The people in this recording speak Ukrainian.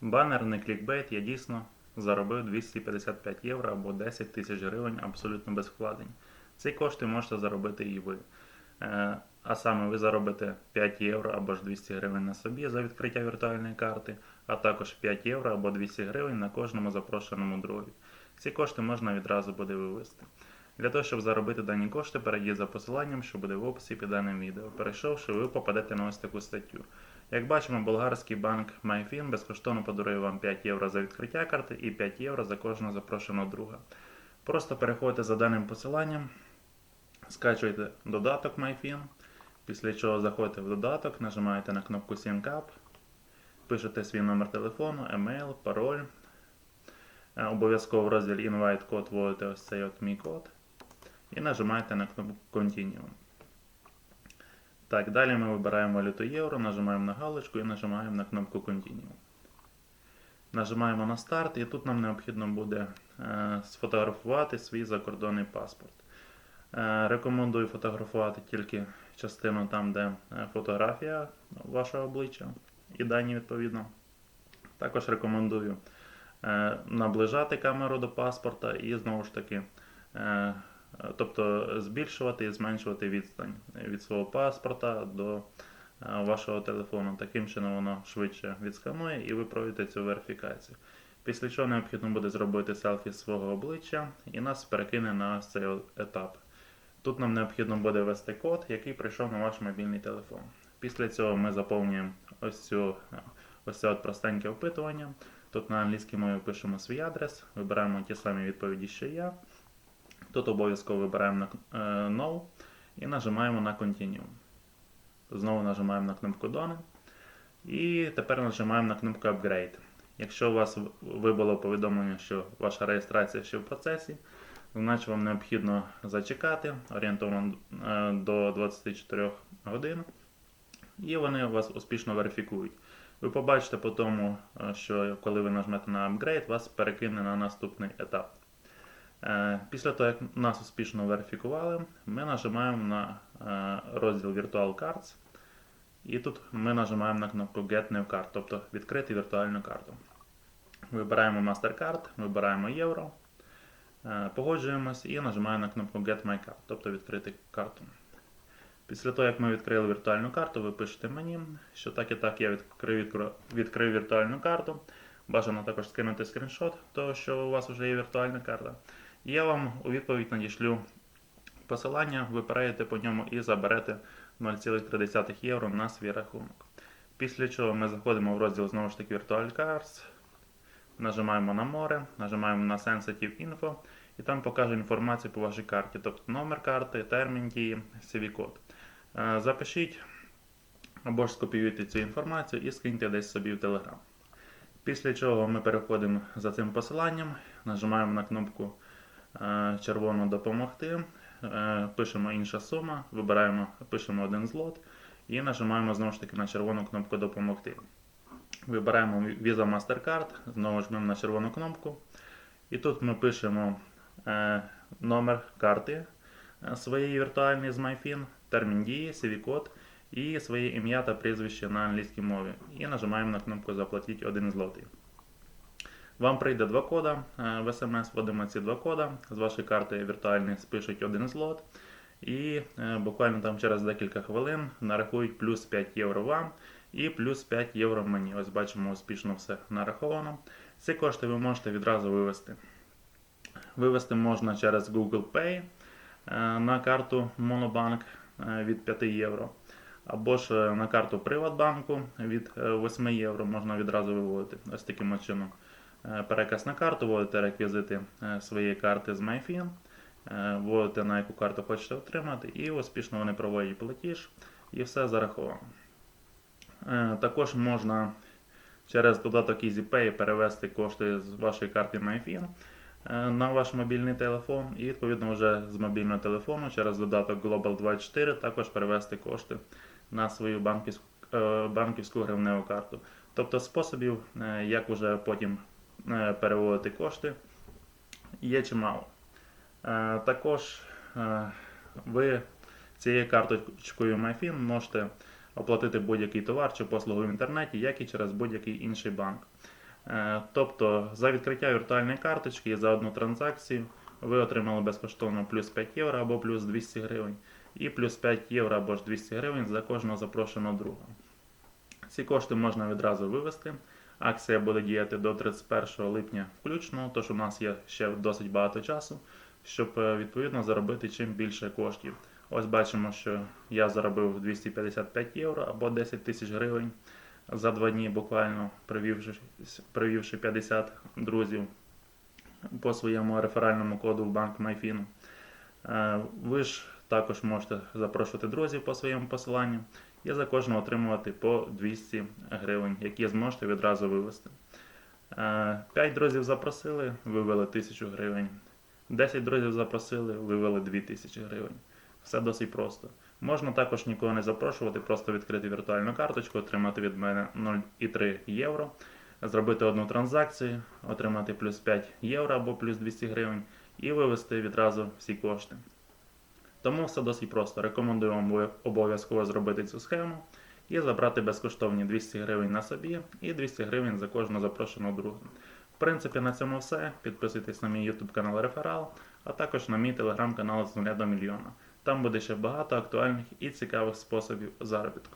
Банер, не клікбейт, я дійсно заробив 255 євро або 10 тисяч гривень абсолютно без вкладень. Ці кошти можете заробити і ви. Е, А саме ви заробите 5 євро або ж 200 гривень на собі за відкриття віртуальної карти, а також 5 євро або 200 гривень на кожному запрошеному другі. Ці кошти можна відразу буде вивести. Для того, щоб заробити дані кошти, перейдіть за посиланням, що буде в описі під даним відео. Перейшовши, ви попадете на ось таку статтю. Як бачимо, болгарський банк MyFin безкоштовно подарує вам 5 євро за відкриття карти і 5 євро за кожного запрошеного друга. Просто переходьте за даним посиланням, скачуєте додаток MyFin, після чого заходите в додаток, нажимаєте на кнопку SimCap, пишете свій номер телефону, емейл, пароль. Е, Обов'язково в розділі Invite код вводите ось цей от мій код і нажимаєте на кнопку Continue. Так, далі ми вибираємо валюту євро, нажимаємо на галочку і нажимаємо на кнопку Continue. Нажимаємо на старт, і тут нам необхідно буде е, сфотографувати свій закордонний паспорт. Е, рекомендую фотографувати тільки частину там, де е, фотографія вашого обличчя і дані відповідно. Також рекомендую наближати камеру до паспорта і знову ж таки. Е, Тобто збільшувати і зменшувати відстань від свого паспорта до е, вашого телефону. Таким чином воно швидше відсканує і ви пройдете цю верифікацію. Після чого необхідно буде зробити селфі свого обличчя і нас перекине на цей етап. Тут нам необхідно буде ввести код, який прийшов на ваш мобільний телефон. Після цього ми заповнюємо ось, цю, ось це от простеньке опитування. Тут на англійській мові пишемо свій адрес, вибираємо ті самі відповіді, що я. Тут обов'язково вибираємо на е, No і нажимаємо на Continue. Знову нажимаємо на кнопку Done. І тепер нажимаємо на кнопку Upgrade. Якщо у вас вибуло повідомлення, що ваша реєстрація ще в процесі, значить вам необхідно зачекати орієнтовно е, до 24 годин, і вони вас успішно верифікують. Ви побачите по тому, е, що коли ви нажмете на Upgrade, вас перекине на наступний етап. Е, Після того, як нас успішно верифікували, ми нажимаємо на е, розділ Virtual Cards. І тут ми нажимаємо на кнопку Get New Card, тобто відкрити віртуальну карту. Вибираємо MasterCard, вибираємо євро, е, погоджуємось і нажимаємо на кнопку Get My Card, тобто відкрити карту. Після того, як ми відкрили віртуальну карту, ви пишете мені, що так і так я відкрив, відкрив, віртуальну карту. Бажано також скинути скріншот того, що у вас вже є віртуальна карта. Я вам у відповідь надішлю посилання, ви перейдете по ньому і заберете 0,3 євро на свій рахунок. Після чого ми заходимо в розділ знову ж таки Virtual Cards, нажимаємо на море, нажимаємо на Sensitive Info і там покаже інформацію по вашій карті, тобто номер карти, термін дії, CV-код. Е, Запишіть або ж скопіюйте цю інформацію і скиньте десь собі в Telegram. Після чого ми переходимо за цим посиланням, нажимаємо на кнопку е, червоно допомогти, е, пишемо інша сума, вибираємо, пишемо один злот і нажимаємо знову ж таки на червону кнопку допомогти. Вибираємо Visa MasterCard, знову жмемо на червону кнопку. І тут ми пишемо е, номер карти своєї віртуальної з MyFin, термін дії, CV-код і своє ім'я та прізвище на англійській мові. І нажимаємо на кнопку Заплатіть 1 злотий. Вам прийде два кода е, в SMS, вводимо ці два кода. З вашої карти віртуальної спишуть один злот. І е, буквально там через декілька хвилин нарахують плюс 5 євро вам і плюс 5 євро мені. Ось бачимо, успішно все нараховано. Ці кошти ви можете відразу вивести. Вивести можна через Google Pay е, на карту Monobank від 5 євро. Або ж на карту Приватбанку від е, 8 євро можна відразу виводити. Ось таким чином. Е, Переказ на карту, вводите реквізити е, своєї карти з MyFin, е, вводите на яку карту хочете отримати, і успішно вони проводять платіж, і все зараховано. Також можна через додаток EasyPay перевести кошти з вашої карти MyFin на ваш мобільний телефон, і відповідно вже з мобільного телефону через додаток Global24 також перевести кошти на свою банківську, банківську гривневу карту. Тобто способів, як вже потім переводити кошти, є чимало. Е, Також е, ви цією карточкою MyFin можете оплатити будь-який товар чи послугу в інтернеті, як і через будь-який інший банк. Е, Тобто за відкриття віртуальної карточки і за одну транзакцію ви отримали безкоштовно плюс 5 євро або плюс 200 гривень, і плюс 5 євро або ж 200 гривень за кожного запрошеного друга. Ці кошти можна відразу вивести. Акція буде діяти до 31 липня включно, тож у нас є ще досить багато часу, щоб е, відповідно заробити чим більше коштів. Ось бачимо, що я заробив 255 євро або 10 тисяч гривень за два дні, буквально привівши, привівши 50 друзів по своєму реферальному коду в банк MyFin. Е, Ви ж також можете запрошувати друзів по своєму посиланню і за кожного отримувати по 200 гривень, які зможете відразу вивести. 5 друзів запросили, вивели 1000 гривень. 10 друзів запросили, вивели 2000 гривень. Все досить просто. Можна також нікого не запрошувати, просто відкрити віртуальну карточку, отримати від мене 0,3 євро, зробити одну транзакцію, отримати плюс 5 євро або плюс 200 гривень і вивести відразу всі кошти. Тому все досить просто. Рекомендую вам обов'язково зробити цю схему і забрати безкоштовні 200 гривень на собі і 200 гривень за кожного запрошеного друга. В принципі, на цьому все. Підписуйтесь на мій YouTube канал Реферал, а також на мій телеграм-канал з нуля до мільйона. Там буде ще багато актуальних і цікавих способів заробітку.